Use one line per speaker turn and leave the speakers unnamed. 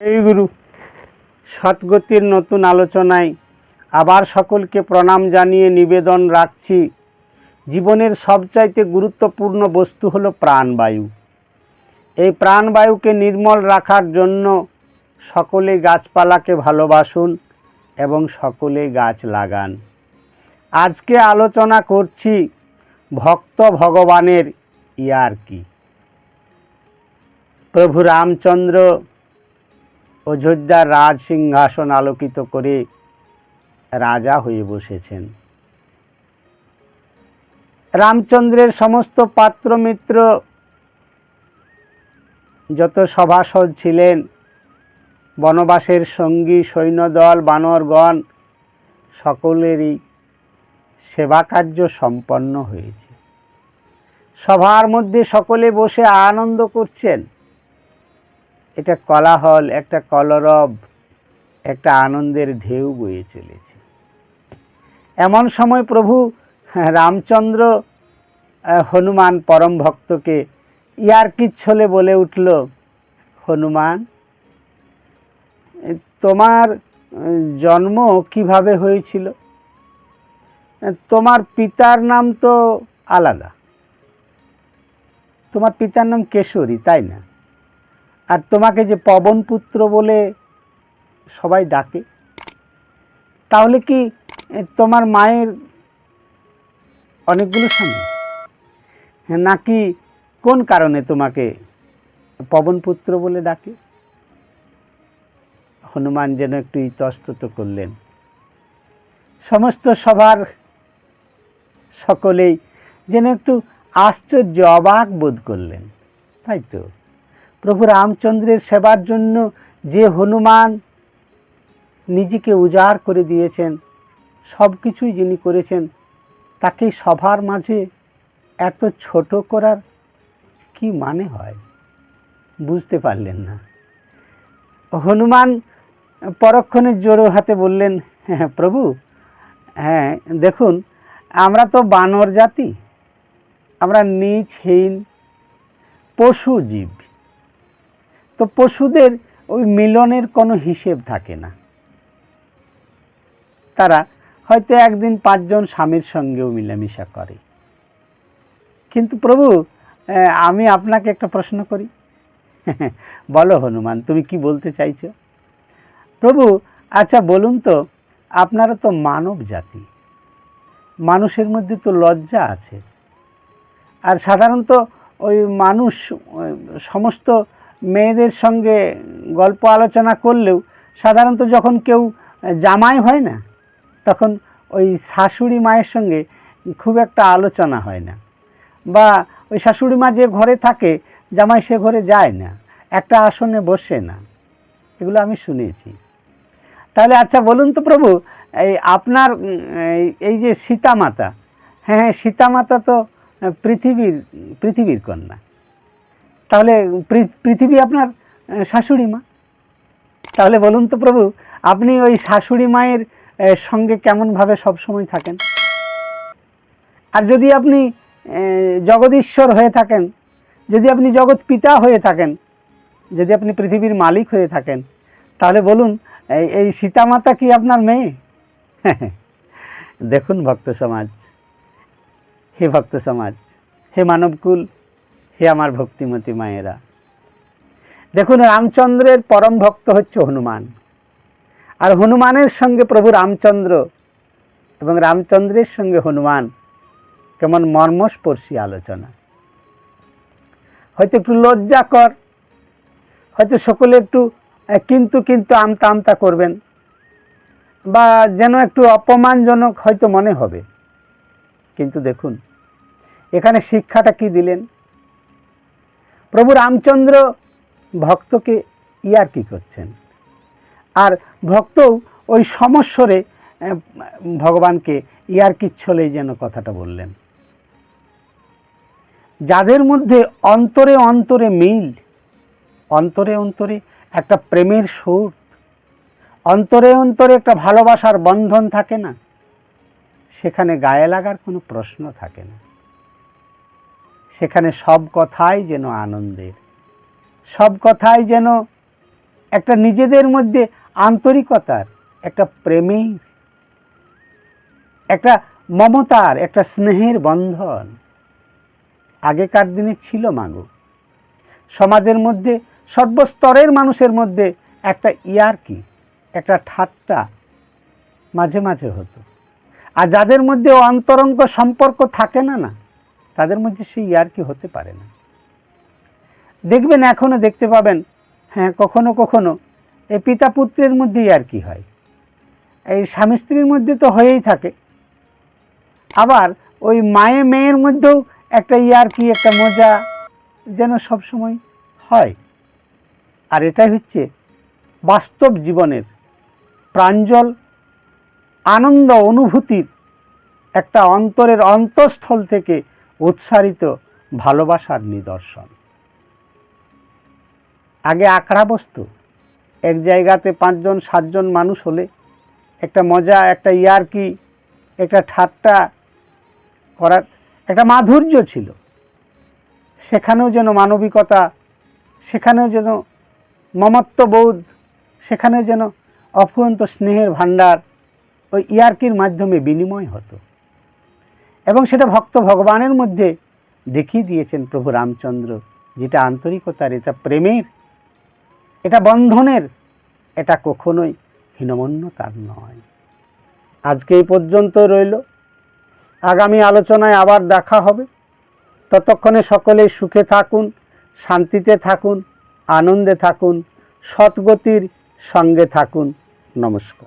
এই গুরু সৎগতির নতুন আলোচনায় আবার সকলকে প্রণাম জানিয়ে নিবেদন রাখছি। জীবনের সবচাইতে গুরুত্বপূর্ণ বস্তু হলো প্রাণবায়ু। এই প্রাণবায়ুকে নির্মল রাখার জন্য সকলে গাছপালাকে ভালোবাসুন এবং সকলে গাছ লাগান। আজকে আলোচনা করছি ভক্ত ভগবানের ইয়ার কি। প্রভু রামচন্দ্র অযোধ্যার রাজ সিংহাসন আলোকিত করে রাজা হয়ে বসেছেন। রামচন্দ্রের সমস্ত পাত্র মিত্র যত সভাসদ ছিলেন, বনবাসের সঙ্গী, সৈন্যদল, বানরগণ, সকলেরই সেবা কার্য সম্পন্ন হয়েছে। সভার মধ্যে সকলে বসে আনন্দ করছেন। এটা কলাহল, একটা কলরব, একটা আনন্দের ঢেউ বয়ে চলেছে। এমন সময় প্রভু রামচন্দ্র হনুমান পরম ভক্তকে ইয়ার কিচ্ছলে বলে উঠল, হনুমান, তোমার জন্ম কীভাবে হয়েছিল? তোমার পিতার নাম তো আলাদা। তোমার পিতার নাম কেশরী, তাই না? আর তোমাকে যে পবন পুত্র বলে সবাই ডাকে তাহলে কি তোমার মায়ের অনেকগুলো হ্যাঁ, নাকি কোন কারণে তোমাকে পবন পুত্র বলে ডাকে? হনুমান যেন একটু ইতস্তত করলেন। সমস্ত সভার সকলেই যেন একটু আশ্চর্য অবাক বোধ করলেন। তাই তো? প্রভু রামচন্দ্রের সেবার জন্য যে হনুমান নিজেকে উজাড় করে দিয়েছেন, সব কিছুই যিনি করেছেন তাকে সভার মাঝে এত ছোট করার কি মানে হয়? বুঝতে পারলেন না। হনুমান পরক্ষণে জোরো হাতে বললেন হ্যাঁ প্রভু হ্যাঁ দেখুন, আমরা তো বানর জাতি, আমরা নিচহীন পশু জীব। তো পশুদের ওই মিলনের কোনো হিসেব থাকে না। তারা হয়তো একদিন পাঁচজন স্বামীর সঙ্গেও মিলামিশা করে। কিন্তু প্রভু আমি আপনাকে একটা প্রশ্ন করি। বলো হনুমান, তুমি কি বলতে চাইছো? প্রভু আচ্ছা বলুন তো, আপনারা তো মানব জাতি। মানুষের মধ্যে তো লজ্জা আছে। আর সাধারণত ওই মানুষ সমস্ত মেয়েদের সঙ্গে গল্প আলোচনা করলেও সাধারণত যখন কেউ জামাই হয় না, তখন ওই শাশুড়ি মায়ের সঙ্গে খুব একটা আলোচনা হয় না। বা ওই শাশুড়ি মা যে ঘরে থাকে, জামাই সে ঘরে যায় না, একটা আসনে বসে না। এগুলো আমি শুনেছি। তাহলে আচ্ছা বলুন তো প্রভু, এই আপনার, এই- যে সীতা মাতা হ্যাঁ হ্যাঁ সীতা মাতা তো পৃথিবীর পৃথিবীর কন্যা। তাহলে পৃথিবী আপনার শাশুড়ি মা। তাহলে বলুন তো প্রভু, আপনি ওই শাশুড়ি মায়ের সঙ্গে কেমনভাবে সবসময় থাকেন? আর যদি আপনি জগদীশ্বর হয়ে থাকেন, যদি আপনি জগৎ পিতা হয়ে থাকেন, যদি আপনি পৃথিবীর মালিক হয়ে থাকেন, তাহলে বলুন এই সীতামাতা কি আপনার মেয়ে? দেখুন ভক্ত সমাজ। হে ভক্ত সমাজ, হে মানবকুল হে আমার ভক্তিমতী মায়েরা। দেখুন, রামচন্দ্রের পরম ভক্ত হচ্ছে হনুমান। আর হনুমানের সঙ্গে প্রভু রামচন্দ্র এবং রামচন্দ্রের সঙ্গে হনুমান কেমন মর্মস্পর্শী আলোচনা। হয়তো একটু লজ্জাকর হয়তো সকলে একটু কিন্তু কিন্তু আমতা আমতা করবেন বা যেন একটু অপমানজনক হয়তো মনে হবে। কিন্তু দেখুন, এখানে শিক্ষাটা কি দিলেন? প্রভু রামচন্দ্র ভক্তকে ইয়ার কি করছেন? আর ভক্তও ওই সমস্বরে ভগবানকে ইয়ার কিচ্ছলেই যেন কথাটা বললেন। যাদের মধ্যে অন্তরে অন্তরে মিল, অন্তরে অন্তরে একটা প্রেমের সুর, অন্তরে অন্তরে একটা ভালোবাসার বন্ধন থাকে না, সেখানে গায়ে লাগার কোনো প্রশ্ন থাকে না। সেখানে সব কথাই যেন আনন্দের। সব কথাই যেন একটা নিজেদের মধ্যে আন্তরিকতার, একটা প্রেমের, একটা মমতার, একটা স্নেহের বন্ধন। আগেকার দিনে ছিল মাগো। সমাজের মধ্যে, সর্বস্তরের মানুষের মধ্যে একটা ইয়ারকি, একটা ঠাট্টা মাঝে মাঝে হতো। আর যাদের মধ্যে অন্তরঙ্গ সম্পর্ক থাকে না না তাদের মধ্যে সেই ইয়ারকি হতে পারে না? দেখবেন এখনও দেখতে পাবেন হ্যাঁ কখনো কখনো এই পিতা পুত্রের মধ্যেই আর কি হয়? এই স্বামী স্ত্রীর মধ্যে তো হয়েই থাকে। আবার ওই মায়ে মেয়ের মধ্যেও একটা ইয়ার কি, একটা মজা যেন সবসময় হয়। আর এটাই হচ্ছে বাস্তব জীবনের প্রাঞ্জল, আনন্দ, অনুভূতির একটা অন্তরের অন্তঃস্থল থেকে উৎসারিত ভালোবাসার নিদর্শন। আগে আঁকড়া বস্তু, এক জায়গাতে পাঁচজন, সাতজন মানুষ হলে একটা মজা, একটা ইয়ারকি, একটা ঠাট্টা করার একটা মাধুর্য ছিল। সেখানেও যেন মানবিকতা, সেখানেও যেন মমত্ববোধ সেখানে যেন অফুরন্ত স্নেহের ভাণ্ডার ওই ইয়ার্কির মাধ্যমে বিনিময় হতো। এবং সেটা ভক্ত ভগবানের মধ্যে দেখিয়ে দিয়েছেন প্রভু রামচন্দ্র, যেটা আন্তরিকতার, এটা প্রেমের, এটা বন্ধনের, এটা কখনোই হীনমন্যতার নয়। আজকে এই পর্যন্ত রইল। আগামী আলোচনায় আবার দেখা হবে। ততক্ষণে সকলেই সুখে থাকুন, শান্তিতে থাকুন, আনন্দে থাকুন সৎগতির সঙ্গে থাকুন। নমস্কার।